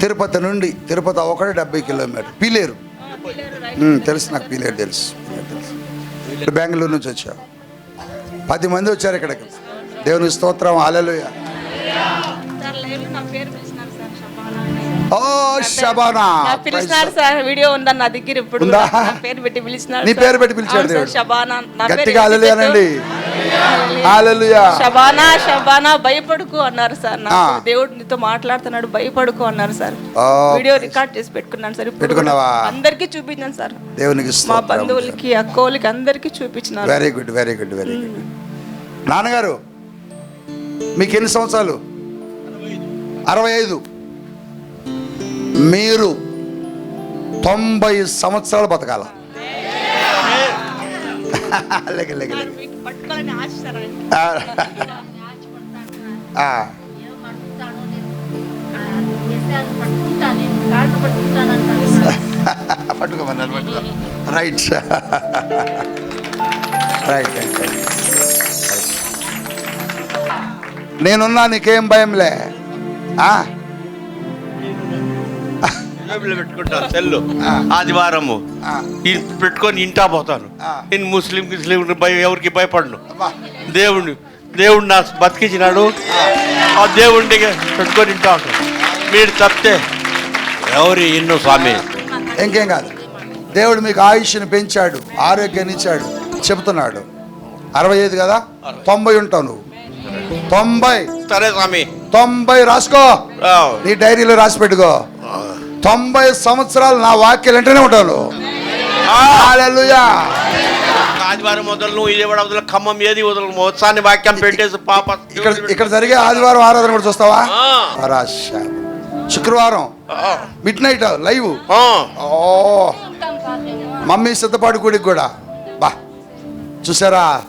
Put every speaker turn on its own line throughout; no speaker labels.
తిరుపతి నుండి తిరుపతి ఒకటి డెబ్బై కిలోమీటర్. పీలేరు. తెలుసు నాకు పీలేరు తెలుసు బెంగళూరు నుంచి వచ్చావు. పది మంది వచ్చారు ఇక్కడికి. దేవుని స్తోత్రం అలలుయ. ఓ శబానా.
పిలిచినారు సార్ వీడియో ఉందని నా దగ్గర ఇప్పుడు?
ఉందా?
పేరు పెట్టి పిలిచినారు
నీ. పేరు పెట్టి పిలిచాడు
అవును సార్,
దేవుడు.
షబానా నా పేరు
గట్టిగా
ఏంటి షబానా షబానా భయపడుకు అన్నారు సార్. దేవుడు నీతో మాట్లాడుతున్నాడు భయపడుకు అన్నారు సార్. వీడియో రికార్డ్ చేసి పెట్టుకున్నాను సార్.
పెట్టుకున్నావా?
అందరికీ చూపించాను సార్.
దేవునికి
మా బంధువులకి అక్కోళ్ళకి అందరికీ చూపించినారు
very good very good very good నాన్నగారు మీకు ఎన్ని సంవత్సరాలు? అరవై ఐదు. మీరు తొంభై సంవత్సరాలు బతకాల? లెగ, లెగ, లెగ.
ఆశ సార్
పట్టుకోమన్నారు పట్టుకో. రైట్ రైట్ రైట్ రైట్ నేనున్నా నీకేం భయంలే. ఆ?
జేబులో పెట్టుకుంటాను సెల్లు.
ఆ.
ఆదివారము. పెట్టుకొని ఇంటా పోతాను. నేను ముస్లిం ముస్లిం ఎవరికి భయపడను. దేవుడిని దేవుడు నా బతికించినాడు. ఆ. దేవుడిని పెట్టుకొని ఇంటా మీరు తప్పితే ఎవరు ఇన్ను స్వామి?
ఇంకేం కాదు. దేవుడు మీకు ఆయుష్ని పెంచాడు ఆరోగ్యాన్ని ఇచ్చాడు చెబుతున్నాడు. అరవై ఐదు కదా? తొంభై ఉంటావు నువ్వు. తొంభై.
సరే స్వామి.
తొంభై రాసుకో. నీ డైరీలో రాసి పెట్టుకో. తొంభై సంవత్సరాలు నా వాక్యాలు వెంటనే. హల్లెలూయా.
ఆదివారం మొదలు ఇదే వదలు ఖమ్మం ఏది వదలు మోత్సాన్ని వాక్యం పెట్టేసి పాప
ఇక్కడ ఇక్కడ జరిగే ఆదివారం ఆరాధన కూడా చూస్తావా. శుక్రవారం. Mid night live. మమ్మీ సిద్ధపాటు గుడికి కూడా. బా. చూసారా?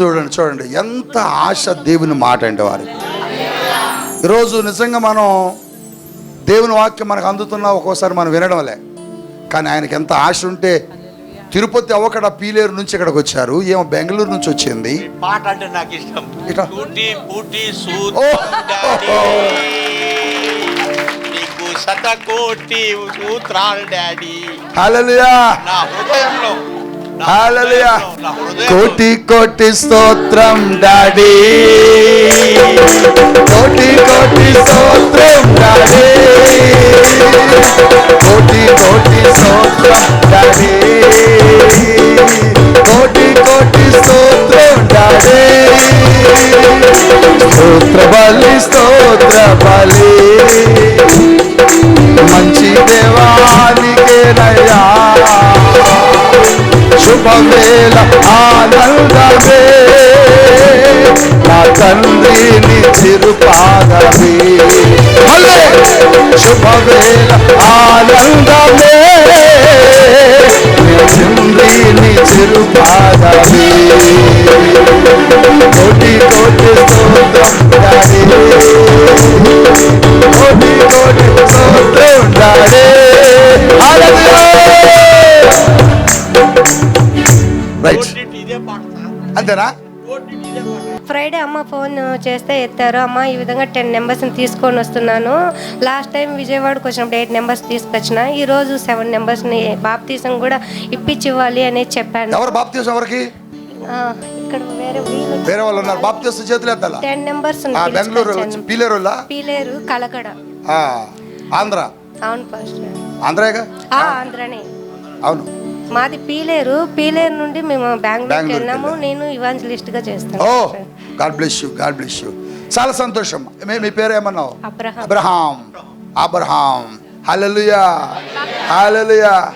చూడండి చూడండి. ఎంత ఆశ దేవుని మాట అంటే వారికి. ఈరోజు నిజంగా మనం దేవుని వాక్యం మనకు అందుతున్నా ఒక్కోసారి మనం వినడం లే కానీ ఆయనకి ఎంత ఆశ ఉంటే తిరుపతి అవకడ పీలేరు నుంచి ఇక్కడికి వచ్చారు. ఏమో బెంగళూరు నుంచి వచ్చింది.
పాట అంటే నాకు ఇష్టం. శతకోటి సూత్రాలు డాడీ.
హల్లెలూయా!
నా హృదయంలో
కోటి కోటి స్తోత్రం డాడీ. కోటి కోటి స్తోత్రం డాడీ. కోటి కోటి స్తోత్రం డాడీ. కోటి కోటి స్తోత్రం డాడీ. స్తోత్ర బలి స్తోత్ర బలి. మంచి దేవానికేనయ్యా శుభవేళ ఆనందమే. నా తండ్రిని చిరుపాదమే. మళ్ళీ. శుభవేళ ఆనందమే. తండ్రిని చిరుపాదమే. అంతేనా.
ఫ్రైడే అమ్మ ఫోన్ చేస్తే ఎత్తారు. అమ్మ ఈ విధంగా టెన్ నెంబర్స్ని తీసుకొని వస్తున్నాను. లాస్ట్ టైం విజయవాడకు వచ్చినప్పుడు ఎయిట్ నెంబర్స్ తీసుకొచ్చిన ఈ రోజు సెవెన్ నెంబర్స్ని బాప్తీసం కూడా ఇప్పించి ఇవ్వాలి అనేది చెప్పాను.
ఎవరు బాప్తీసం ఎవరికి?
ఆ, ఇక్కడ వేరే వీళ్ళు
వేరే వాళ్ళు ఉన్నారు. బాప్తీసం చేతులు ఎత్తాలా?
టెన్ నెంబర్స్
ఆ, బెంగళూరు వచ్చి పీలేరు
కలకడ.
ఆ ఆంధ్ర?
అవును ఫస్ట్.
ఆంధ్రేగా
ఆంధ్రనే.
అవును.
మాది పీలేరు. పీలేరు నుండి మేము బెంగళూరుకి వెళ్ళాము. నేను ఇవాంజలిస్ట్గా చేస్తాను.
ఓ God bless you God bless you చాలా సంతోషం. మే- మీ పేరు ఏమన్నావు?
Abraham.
Abraham. Abraham. Hallelujah hallelujah